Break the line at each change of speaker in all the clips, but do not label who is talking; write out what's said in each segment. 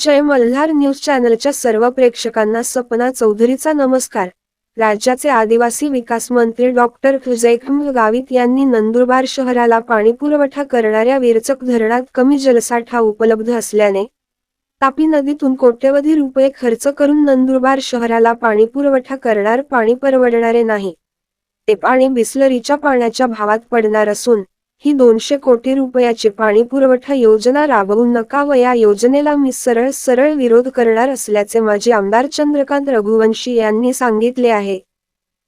जय Malhar news चॅनलच्या सर्व प्रेक्षकांना सपना चौधरीचा नमस्कार. राज्याचे आदिवासी विकास मंत्री डॉक्टर जयखंड गावित यांनी नंदुरबार शहराला पाणीपुरवठा करणाऱ्या विरचक धरणात कमी जलसाठा उपलब्ध असल्याने तापी नदीतून कोट्यवधी रुपये खर्च करून नंदुरबार शहराला पाणीपुरवठा करणार पाणी परवडणारे नाही. ते पाणी बिस्लरीच्या पाण्याच्या भावात पडणार असून ही दोनशे कोटी रुपयाची पाणी पुरवठा योजना राबवू नका व या योजनेला मी सरळ सरळ विरोध करणार असल्याचे माजी आमदार चंद्रकांत रघुवंशी यांनी सांगितले आहे.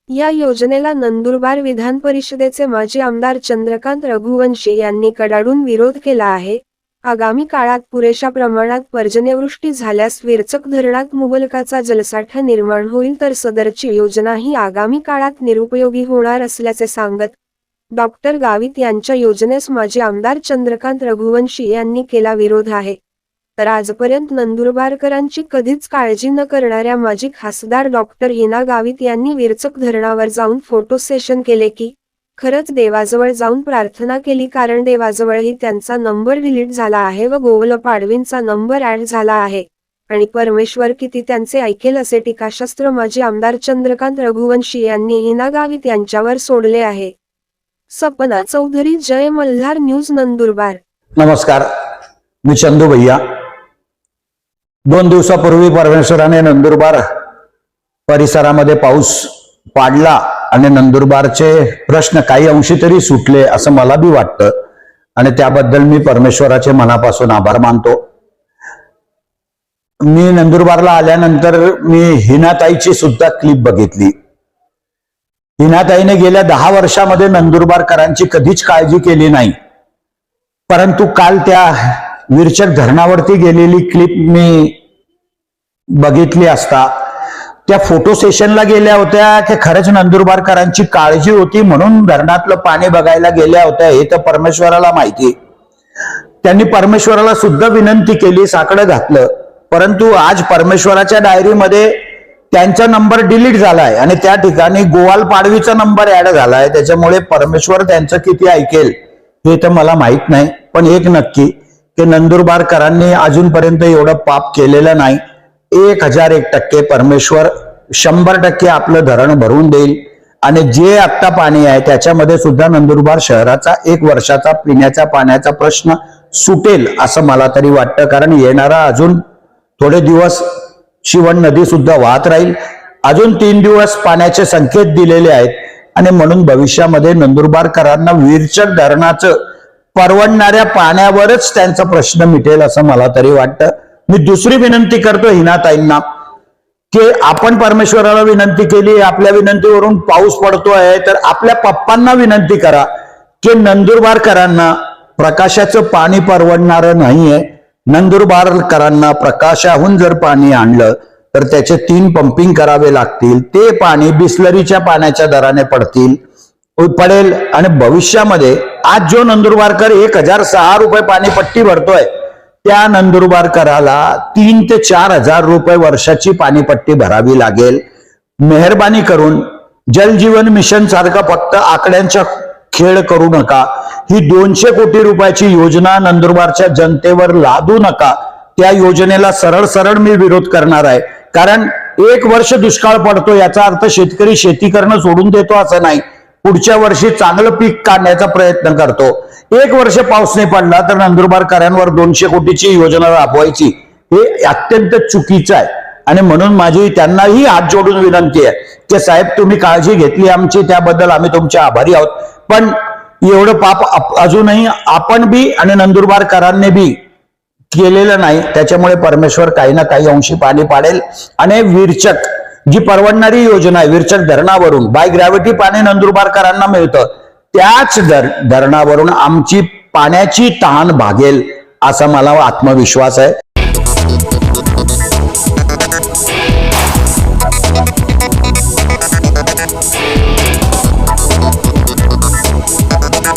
या योजनेला नंदुरबार विधान परिषदेचे माजी आमदार चंद्रकांत रघुवंशी यांनी कडाडून विरोध केला आहे. आगामी काळात पुरेशा प्रमाणात पर्जन्यवृष्टी झाल्यास विरचक धरणात मुबलकाचा जलसाठा निर्माण होईल तर सदरची योजना ही आगामी काळात निरुपयोगी होणार असल्याचे सांगत डॉक्टर गावित यांच्या योजनेस माजी आमदार चंद्रकांत रघुवंशी यांनी केला विरोध आहे. तर आजपर्यंत नंदुरबारकरांची कधीच काळजी न करणाऱ्या माजी खासदार डॉक्टर हिना गावित यांनी विरचक धरणावर जाऊन फोटो सेशन केले की खरंच देवाजवळ जाऊन प्रार्थना केली कारण देवाजवळही त्यांचा नंबर डिलीट झाला आहे व गोवल पाडवींचा नंबर ऍड झाला आहे. आणि परमेश्वर किती त्यांचे ऐकेल असे टीकाशास्त्र माजी आमदार चंद्रकांत रघुवंशी यांनी हिना गावित यांच्यावर सोडले आहे. सपना चौधरी जय मल्हार न्यूज नंदुरबार.
नमस्कार मी चंदू भैया. दोन दिवसापूर्वी परमेश्वराने नंदुरबार परिसरामध्ये पाऊस पाडला आणि नंदुरबारचे प्रश्न काही अंशी तरी सुटले असं मला बी वाटतं. आणि त्याबद्दल मी परमेश्वराचे मनापासून आभार मानतो. मी नंदुरबारला आल्यानंतर मी हिनाताईची सुद्धा क्लिप बघितली. हिनाताईने गेल्या दहा वर्षामध्ये नंदुरबारकरांची कधीच काळजी केली नाही. परंतु काल त्या विरचक धरणावरती गेलेली क्लिप मी बघितली असता त्या फोटो सेशनला गेल्या होत्या की खरंच नंदुरबारकरांची काळजी होती म्हणून धरणातलं पाणी बघायला गेल्या होत्या हे तर परमेश्वराला माहिती. त्यांनी परमेश्वराला सुद्धा विनंती केली साकडं घातलं. परंतु आज परमेश्वराच्या डायरीमध्ये त्यांचा नंबर डिलीट झालाय आणि त्या ठिकाणी गोवाल पाडवीचा नंबर ऍड झालाय. त्याच्यामुळे परमेश्वर त्यांचं किती ऐकेल हे तर मला माहीत नाही. पण एक नक्की की नंदुरबारकरांनी अजूनपर्यंत एवढं पाप केलेलं नाही. एक हजार एक टक्के परमेश्वर शंभर टक्के आपलं धरण भरून देईल. आणि जे आत्ता पाणी आहे त्याच्यामध्ये सुद्धा नंदुरबार शहराचा एक वर्षाचा पिण्याच्या पाण्याचा प्रश्न सुटेल असं मला तरी वाटतं. कारण येणारा अजून थोडे दिवस शिवण नदी सुद्धा वाहत राहील. अजून तीन दिवस पाण्याचे संकेत दिलेले आहेत. आणि म्हणून भविष्यामध्ये नंदुरबारकरांना विरचक धरणाचं परवडणाऱ्या पाण्यावरच त्यांचा प्रश्न मिटेल असं मला तरी वाटतं. मी दुसरी विनंती करतो हिनाताईंना की आपण परमेश्वराला विनंती केली आपल्या विनंतीवरून पाऊस पडतोय तर आपल्या पप्पांना विनंती करा की नंदुरबारकरांना प्रकाशाचं पाणी परवडणारं नाहीये. नंदुरबारकरांना प्रकाशाहून जर पाणी आणलं तर त्याचे तीन पंपिंग करावे लागतील. ते पाणी बिस्लरीच्या पाण्याच्या दराने पडतील पडेल आणि भविष्यामध्ये आज जो नंदुरबारकर एक हजार सहा रुपये पाणीपट्टी भरतोय त्या नंदुरबारकराला तीन ते चार हजार रुपये वर्षाची पाणीपट्टी भरावी लागेल. मेहरबानी करून जलजीवन मिशन सारखा फक्त आकड्यांच्या खेळ करू नका. ही दोनशे कोटी रुपयाची योजना नंदुरबारच्या जनतेवर लादू नका. त्या योजनेला सरळ सरळ मी विरोध करणार आहे. कारण एक वर्ष दुष्काळ पडतो याचा अर्थ शेतकरी शेती करणं सोडून देतो असं नाही. पुढच्या वर्षी चांगलं पीक काढण्याचा प्रयत्न करतो. एक वर्ष पाऊस नाही पडला तर नंदुरबारकरांवर दोनशे कोटीची योजना राबवायची. हे अत्यंत चुकीचं आहे. आणि म्हणून माझी त्यांनाही हात जोडून विनंती आहे की साहेब तुम्ही काळजी घेतली आमची त्याबद्दल आम्ही तुमचे आभारी आहोत. पण एवढं पाप अजूनही आपण बी आणि नंदुरबारकरांनी बी केलेलं नाही त्याच्यामुळे परमेश्वर काही ना काही अंशी पाणी पाडेल. आणि विरचक जी परवडणारी योजना आहे विरचक धरणावरून बाय ग्रॅव्हिटी पाणी नंदुरबारकरांना मिळतं त्याच धर धरणावरून आमची पाण्याची तहान भागेल असा मला आत्मविश्वास आहे.